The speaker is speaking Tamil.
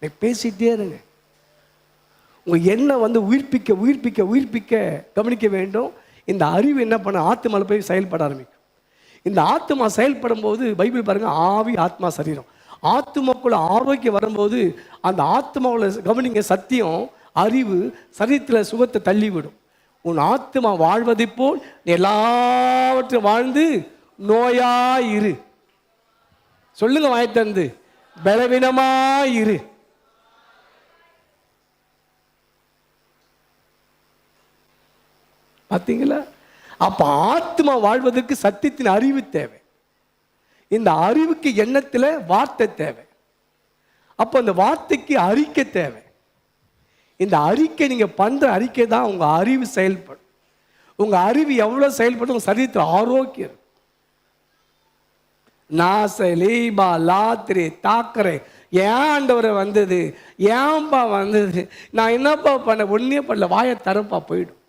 நீ பேசிட்டே இருங்க. உங்கள் எண்ணம் வந்து உயிர்ப்பிக்க உயிர்ப்பிக்க உயிர்ப்பிக்க கவனிக்க வேண்டும். இந்த அறிவு என்ன பண்ண ஆத்மாவில் போய் செயல்பட ஆரம்பிக்கும். இந்த ஆத்மா செயல்படும் போது பைபிள் பாருங்கள் ஆவி ஆத்மா சரீரம். ஆத்மாக்குள்ள ஆரோக்கியம் வரும்போது அந்த ஆத்மாவில் கவனிங்க சத்தியம் அறிவு சரீரத்தில் சுகத்தை தள்ளிவிடும். உன் ஆத்மா வாழ்வதைப் போல் நீ எல்லாவற்றையும் வாழ்ந்து நோயாயிரு சொல்லுங்க வாய்த்தந்து பலவீனமாயிரு பார்த்தீங்களா அப்போ ஆத்மா வாழ்வதற்கு சத்தியத்தின் அறிவு தேவை. இந்த அறிவுக்கு எண்ணத்தில் வார்த்தை தேவை. அப்போ அந்த வார்த்தைக்கு அறிக்கை தேவை. இந்த அறிக்கை நீங்கள் பண்ணுற அறிக்கை தான் உங்கள் அறிவு செயல்படும். உங்கள் அறிவு எவ்வளோ செயல்படும்? உங்கள் சரீரத்தில் ஆரோக்கியம் நாச லீபா லாத்திரி தாக்கரை. ஏன் ஆண்டவரை வந்தது ஏன்பா வந்தது. நான் என்னப்பா பண்ண? ஒன்றே பண்ணல. வாயை தரப்பா போயிடும்.